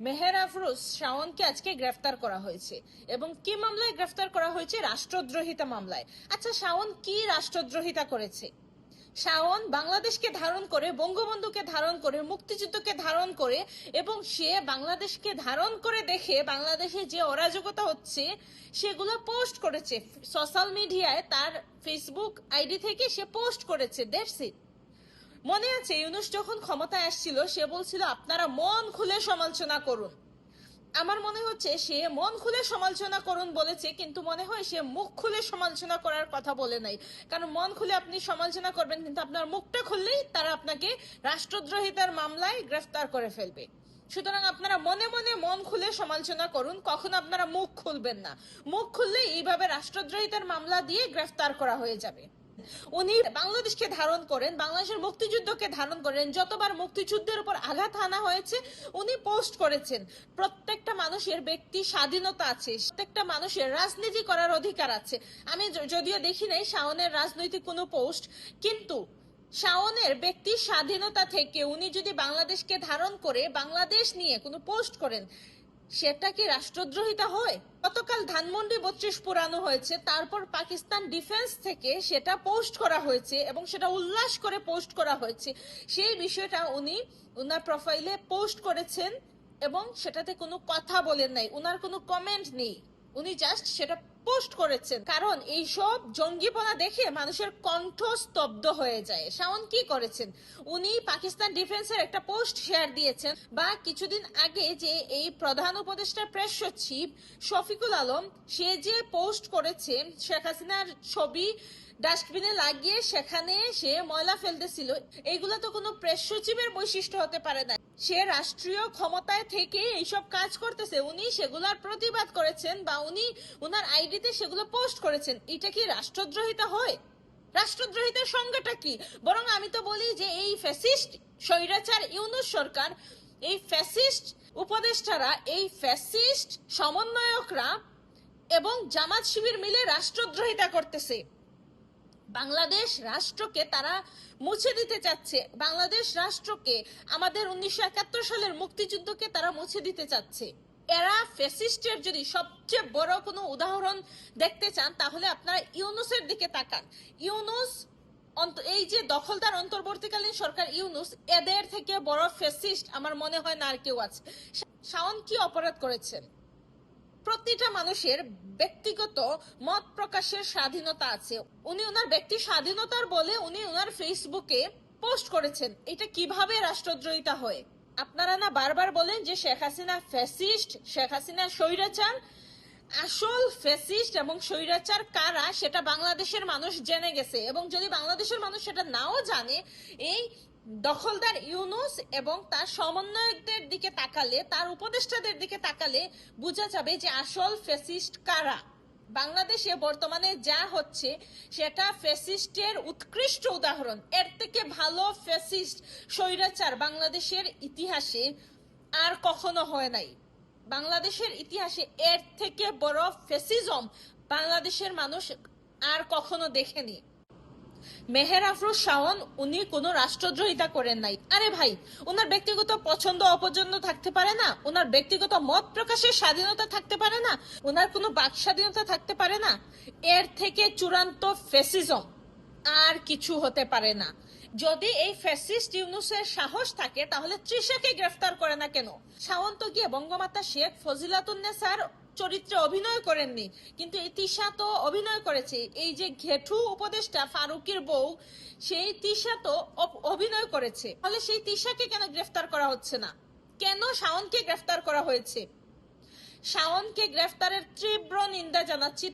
মেহের আফরোজ শাওনকে আজকে গ্রেফতার করা হয়েছে। এবং কি মামলায় গ্রেফতার করা হয়েছে? রাষ্ট্রদ্রোহিতা মামলায়। আচ্ছা শাওন কি রাষ্ট্রদ্রোহিতা করেছে? শাওন বাংলাদেশকে ধারণ করে, বঙ্গবন্ধুকে ধারণ করে, মুক্তিযুদ্ধকে ধারণ করে, এবং সে বাংলাদেশকে ধারণ করে দেখে বাংলাদেশে যে অরাজকতা হচ্ছে, সেগুলো পোস্ট করেছে। সোশ্যাল মিডিয়ায় তার ফেসবুক আইডি থেকে সে পোস্ট করেছে। That's it. মনে আছে, ইউনুস যখন ক্ষমতায় আসছিল, সে বলছিল, আপনারা মন খুলে সমালোচনা করুন। আমার মনে হচ্ছে, সে মন খুলে সমালোচনা করুন বলেছে, কিন্তু মনে হয় সে মুখ খুলে সমালোচনা করার কথা বলে নাই। কারণ মন খুলে আপনি সমালোচনা করবেন, কিন্তু আপনার মুখটা খুললেই তারা আপনাকে রাষ্ট্রদ্রোহিতার মামলায় গ্রেফতার করে ফেলবে। সুতরাং আপনারা মনে মনে মন খুলে সমালোচনা করুন, কখন আপনারা মুখ খুলবেন না। মুখ খুললে এইভাবে রাষ্ট্রদ্রোহিতার মামলা দিয়ে গ্রেফতার করা হয়ে যাবে। উনি বাংলাদেশকে ধারণ করেন, বাংলাদেশের মুক্তিযুদ্ধকে ধারণ করেন, যতবার মুক্তিযুদ্ধের উপর আঘাত হানা হয়েছে, উনি পোস্ট করেছেন, প্রত্যেকটা মানুষের ব্যক্তি স্বাধীনতা আছে, প্রত্যেকটা মানুষের রাজনীতি করার অধিকার আছে। আমি যদিও দেখি নাই শাওনের রাজনৈতিক কোনো পোস্ট, কিন্তু শাওনের ব্যক্তি স্বাধীনতা থেকে উনি যদি বাংলাদেশকে ধারণ করে, বাংলাদেশ নিয়ে কোনো পোস্ট করেন সেটা কি রাষ্ট্রদ্রোহিতা হয়? গতকাল ধানমন্ডি বত্রিশ পুরানো হয়েছে, তারপর পাকিস্তান ডিফেন্স থেকে সেটা পোস্ট করা হয়েছে এবং সেটা উল্লাস করে পোস্ট করা হয়েছে। সেই বিষয়টা উনি, উনার প্রোফাইলে পোস্ট করেছেন এবং সেটাতে কোনো কথা বলেন নাই, উনার কোনো কমেন্ট নেই। উনি জাস্ট সেটা পোস্ট করেছেন। কারণ এইসব জঙ্গিপনা দেখে মানুষের কণ্ঠ স্তব্ধ হয়ে যায়। শাওন কি করেছেন? উনি পাকিস্তান ডিফেন্সের একটা পোস্ট শেয়ার দিয়েছেন। বা কিছুদিন আগে যে এই প্রধান উপদেষ্টা প্রেস সচিব শফিকুল আলম, সে যে পোস্ট করেছে, শেখ হাসিনার ছবি ডাস্টবিনে লাগিয়ে সেখানে সে ময়লা ফেলতেছিল। এইগুলো তো কোনো প্রেস সচিবের বৈশিষ্ট্য হতে পারে না। সে রাষ্ট্রীয় ক্ষমতায় থেকে এইসব কাজ করতেছে। উনি সেগুলোর প্রতিবাদ করেছেন বা উনি উনার আইডিতে সেগুলো পোস্ট করেছেন। এটা কি রাষ্ট্রদ্রোহিতা হয়? রাষ্ট্রদ্রোহিতার সংজ্ঞাটা কি? বরং আমি তো বলি যে এই ফ্যাসিস্ট স্বৈরাচার ইউনুস সরকার, এই ফ্যাসিস্ট উপদেষ্টারা, এই ফ্যাসিস্ট সমন্বয়করা এবং জামাত শিবির মিলে রাষ্ট্রদ্রোহিতা করতেছে। বাংলাদেশ রাষ্ট্রকে তারা মুছে দিতে চাচ্ছে। বাংলাদেশ রাষ্ট্রকে আমাদের উনিশশো একাত্তর সালের মুক্তিযুদ্ধকে তারা মুছে দিতে চাচ্ছে। এরা ফেসিস্টের যদি সবচেয়ে বড় কোনো উদাহরণ দেখতে চান, তাহলে আপনারা ইউনুসের দিকে তাকান। ইউনুস এই যে দখলদার অন্তর্বর্তীকালীন সরকার ইউনুস, এদের থেকে বড় ফেসিস্ট আমার মনে হয় না আর কেউ আছে। শাওন কি অপরাধ করেছেন? প্রতিটা মানুষের ব্যক্তিগত মত প্রকাশের স্বাধীনতা আছে। উনি ওনার ব্যক্তি স্বাধীনতার বলে উনি ওনার ফেসবুকে পোস্ট করেছেন। এটা কীভাবে রাষ্ট্রদ্রোহিতা হয়? আপনারা না বারবার বলেন যে শেখ হাসিনা ফ্যাসিস্ট, শেখ হাসিনা স্বৈরাচার আসল ফেসিস্ট এবং স্বৈরাচার কারা সেটা বাংলাদেশের মানুষ জেনে গেছে। এবং যদি বাংলাদেশের মানুষ সেটা নাও জানে, এই দখলদার ইউনুস এবং তার সমন্বয়কদের দিকে তাকালে, তার উপদেষ্টাদের দিকে তাকালে বোঝা যাবে যে আসল ফেসিস্ট কারা। বাংলাদেশে বর্তমানে যা হচ্ছে, সেটা ফেসিস্টের উৎকৃষ্ট উদাহরণ। এর থেকে ভালো ফেসিস্ট স্বৈরাচার বাংলাদেশের ইতিহাসে আর কখনো হয় নাই। বাংলাদেশের ইতিহাসে এর থেকে বড় ফেসিজম বাংলাদেশের মানুষ আর কখনো দেখেনি। মেহের আফরোজ শাওন, উনি কোনো রাষ্ট্রদ্রোহিতা করেন নাই। আরে ভাই ওনার ব্যক্তিগত পছন্দ, অপছন্দ থাকতে পারে না? ওনার ব্যক্তিগত মত প্রকাশের স্বাধীনতা থাকতে পারে না? ওনার কোনো বাক স্বাধীনতা থাকতে পারে না? এর থেকে চূড়ান্ত ফেসিজম আর কিছু হতে পারে না। যদি এই ফ্যাসিস্ট ইউনুসের সাহস থাকে, তাহলে তৃষাকে গ্রেফতার করে না কেন? সাওন্ত গিয়ে বঙ্গমাতা শেখ ফজিলাতুন্নেসার চরিত্রে অভিনয় করেননি, কিন্তু এই তিশা তো অভিনয় করেছে। এই যে ঘেটু উপদেষ্টা ফারুকের বউ, সেই তিশা তো অভিনয় করেছে। তাহলে সেই তিশাকে কেন গ্রেফতার করা হচ্ছে না? কেন শাওনকে গ্রেফতার করা হয়েছে? শাওনকে গ্রেফতারের তীব্র নিন্দা জানাচ্ছি।